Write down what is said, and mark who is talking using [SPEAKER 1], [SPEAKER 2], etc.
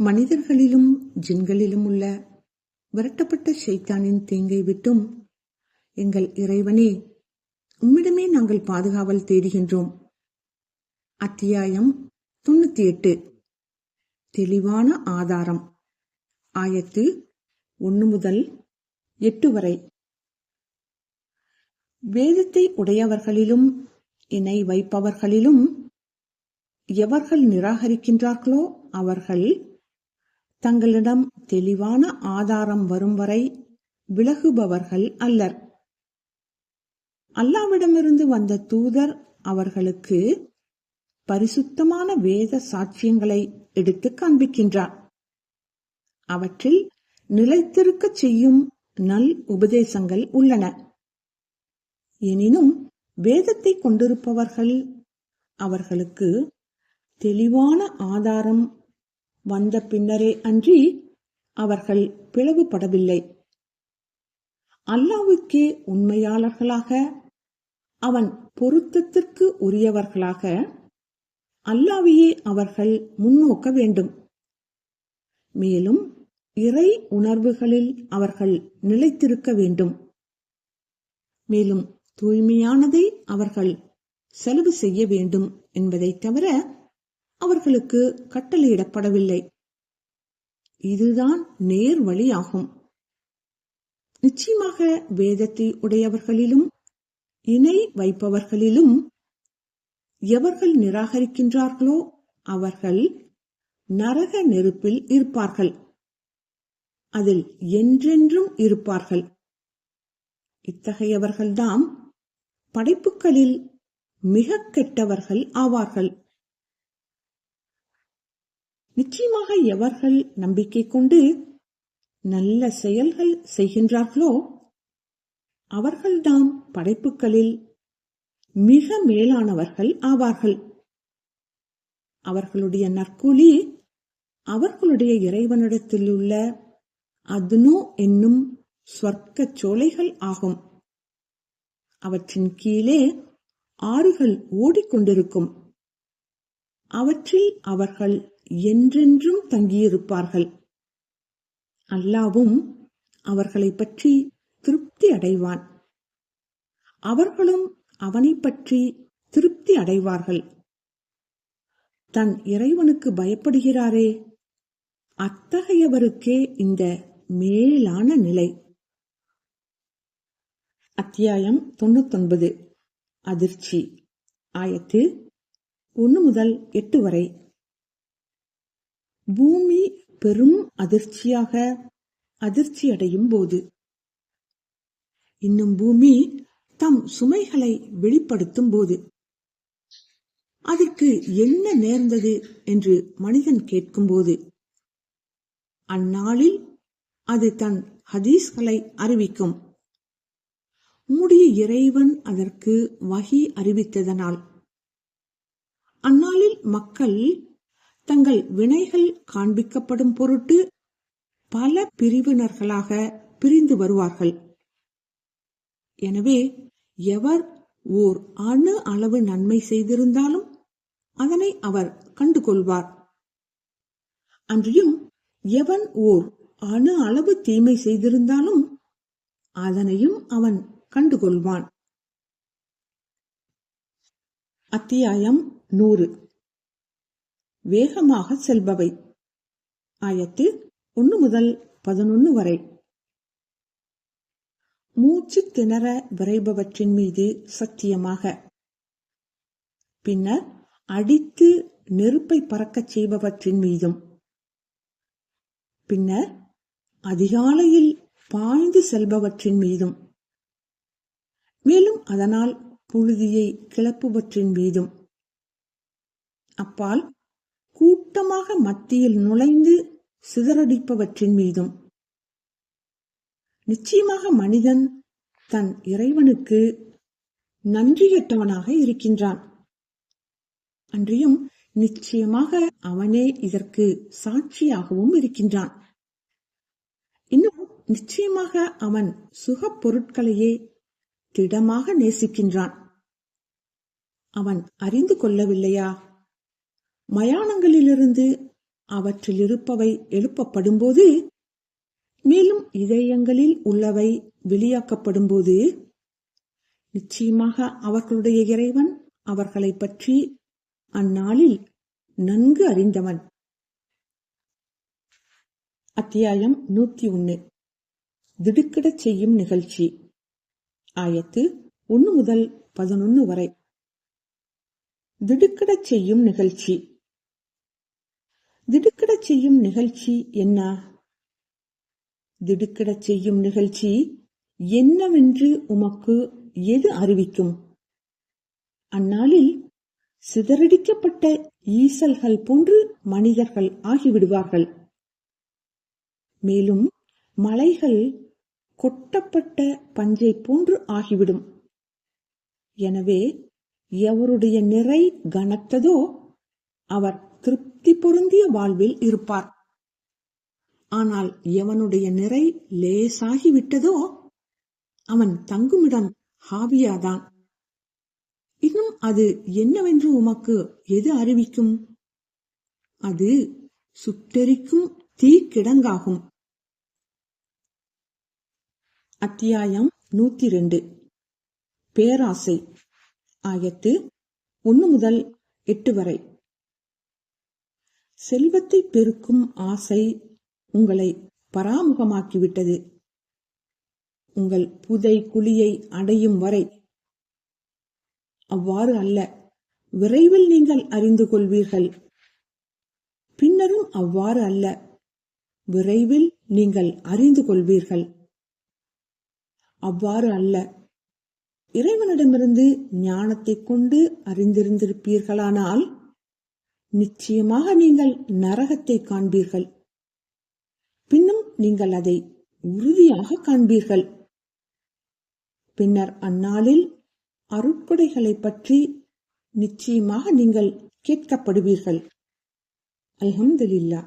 [SPEAKER 1] மனிதர்களிலும் ஜின்களிலும் உள்ள விரட்டப்பட்ட ஷைத்தானின் தீங்கை விட்டும் எங்கள் இறைவனே உம்மிடமே நாங்கள் பாதுகாவல் தேடுகின்றோம். அத்தியாயம் தொண்ணூத்தி எட்டு தெளிவான ஆதாரம். ஆயத்து ஒன்று முதல் எட்டு வரை. வேதத்தை உடையவர்களிலும் இணை வைப்பவர்களிலும் எவர்கள் நிராகரிக்கின்றார்களோ அவர்கள் தங்களிடம் தெளிவான ஆதாரம் வரும் வரை விலகுபவர்கள் அல்லர். அல்லாவிடமிருந்து வந்த தூதர் அவர்களுக்கு பரிசுத்தமான வேத சாட்சியங்களை எடுத்து காண்பிக்கின்றார். அவற்றில் நிலைத்திருக்கச் செய்யும் நல் உபதேசங்கள் உள்ளன. எனினும் வேதத்தை கொண்டிருப்பவர்கள் அவர்களுக்கு தெளிவான ஆதாரம் வந்த பின்னரே அன்றி அவர்கள் பிளவுபடவில்லை. அல்லாவுக்கே உண்மையாளர்களாக அவன் பொருத்தத்திற்கு உரியவர்களாக அல்லாவையே அவர்கள் முன்னோக்க வேண்டும். மேலும் இறை உணர்வுகளில் அவர்கள் நிலைத்திருக்க வேண்டும். மேலும் தூய்மையானதை அவர்கள் செலவு செய்ய வேண்டும் என்பதை தவிர அவர்களுக்கு கட்டளையிடப்படவில்லை. இதுதான் நேர் வழியாகும். நிச்சயமாக வேதத்தை உடையவர்களிலும் இணை வைப்பவர்களிலும் எவர்கள் நிராகரிக்கின்றார்களோ அவர்கள் நரக நெருப்பில் இருப்பார்கள். அதில் என்றென்றும் இருப்பார்கள். இத்தகையவர்கள்தாம் படைப்புகளில் மிக கெட்டவர்கள் ஆவார்கள். நிச்சயமாக எவர்கள் நம்பிக்கை கொண்டு நல்ல செயல்கள் செய்கின்றார்களோ அவர்கள்தாம் படைப்புகளில் மிக மேலானவர்கள் ஆவார்கள். அவர்களுடைய நற்கூலி அவர்களுடைய இறைவனிடத்தில் உள்ள அதுனோ என்னும் ஸ்வர்க்க சோலைகள் ஆகும். அவற்றின் கீழே ஆறுகள் ஓடிக்கொண்டிருக்கும். அவற்றில் அவர்கள் என்றென்றும் தங்கியிருப்பார்கள். அல்லாவும் அவர்களை பற்றி திருப்தி அடைவான். அவர்களும் அவனை பற்றி திருப்தி அடைவார்கள். தன் இறைவனுக்கு பயப்படுகிறாரே அத்தகையவருக்கே இந்த மேலான நிலை. அத்தியாயம் தொண்ணூத்தொன்பது. அதிர்ச்சி. ஆயத்து ஒன்று முதல் எட்டு வரை. பூமி பெரும் அதிர்ச்சியாக அதிர்ச்சியடையும் போது இன்னும் பூமி தம் சுமைகளை வெளிப்படுத்தும் போது அதற்கு என்ன நேர்ந்தது என்று மனிதன் கேட்கும்போது அந்நாளில் அது தன் ஹதீஸ்களை அறிவிக்கும். உம்முடைய இறைவன் அதற்கு வகி அறிவித்ததனால் அந்நாளில் மக்கள் தங்கள் வினைகள் காண்பிக்கப்படும் பொருட்டு பல பிரிவினர்களாக பிரிந்து வருவார்கள். எனவே எவர் ஓர் அணு அளவு நன்மை செய்திருந்தாலும் அதனை அவர் கண்டுகொள்வார். அன்றியும் எவன் ஓர் அணு அளவு தீமை செய்திருந்தாலும் அதனையும் அவன் கண்டுகொள்வான். அத்தியாயம் நூறு. வேகமாக செல்பவை. ஆயத்து ஒன்று முதல் பதினொன்று வரை. மூச்சு திணற விரைபவற்றின் மீது சத்தியமாக. பின்னர் அடித்து நெருப்பை பறக்கச் செய்பவற்றின் மீதும். பின்னர் அதிகாலையில் பாய்ந்து செல்பவற்றின் மீதும். மேலும் அதனால் புழுதியை கிளப்புவற்றின் மீதும். அப்பால் கூட்டமாக மத்தியில் நுழைந்து சிதறடிப்பவற்றின் மீதும். நிச்சயமாக மனிதன் தன் இறைவனுக்கு நன்றியற்றவனாக இருக்கின்றான். அன்றியும் நிச்சயமாக அவனே இதற்கு சாட்சியாகவும் இருக்கின்றான். இன்னும் நிச்சயமாக அவன் சுகப் பொருட்களையே திடமாக நேசிக்கின்றான். அவன் அறிந்து கொள்ளவில்லையா? மயானங்களிலிருந்து அவற்றில் இருப்பவை எழுப்பப்படும்போது மேலும் இதயங்களில் உள்ளவை வெளியாக்கப்படும்போது நிச்சயமாக அவர்களுடைய இறைவன் அவர்களை பற்றி அந்நாளில் நன்கு அறிந்தவன். அத்தியாயம் நூத்தி ஒன்னு திடுக்கிடச் செய்யும் நிகழ்ச்சி. ஆயத்து ஒன்னு முதல் பதினொன்னு வரை. திடுக்கிடச் செய்யும் நிகழ்ச்சி. திடுக்கிடச் செய்யும் நிகழ்ச்சி என்ன? திடுக்கிடச் செய்யும் நிகழ்ச்சி என்னவென்று உமக்கு எது அறிவிக்கும்? அந்நாளில் சிதறடிக்கப்பட்ட ஈசல்கள் போன்று மனிதர்கள் ஆகிவிடுவார்கள். மேலும் மலைகள் கொட்டப்பட்ட பஞ்சை போன்று ஆகிவிடும். எனவே எவருடைய நிறை கனத்ததோ அவர் திருப்தி பொருந்திய வாழ்வில் இருப்பார். ஆனால் எவனுடைய நிறை லேசாகிவிட்டதோ அவன் தங்குமிடம் ஹாவியாதான். இன்னும் அது என்னவென்று உமக்கு எது அறிவிக்கும்? அது சுட்டெரிக்கும் தீக்கிடங்காகும். அத்தியாயம் நூத்தி ரெண்டு பேராசை. ஆயத்து ஒன்னு முதல் எட்டு வரை. செல்வத்தை பெருக்கும் ஆசை உங்களை பராமுகமாக்கிவிட்டது. உங்கள் புதை குழியை அடையும் வரை அவ்வாறு அல்ல விரைவில் நீங்கள் அறிந்து கொள்வீர்கள். பின்னரும் அவ்வாறு அல்ல விரைவில் நீங்கள் அறிந்து கொள்வீர்கள். அவ்வாறு அல்ல இறைவனிடமிருந்து ஞானத்தை கொண்டு அறிந்திருந்திருப்பீர்களானால் நிச்சயமாக நீங்கள் நரகத்தை காண்பீர்கள். பின்னும் நீங்கள் அதை உறுதியாக காண்பீர்கள். பின்னர் அந்நாளில் அருட்கொடைகளை பற்றி நிச்சயமாக நீங்கள் கேட்கப்படுவீர்கள். அல்ஹம்துலில்லா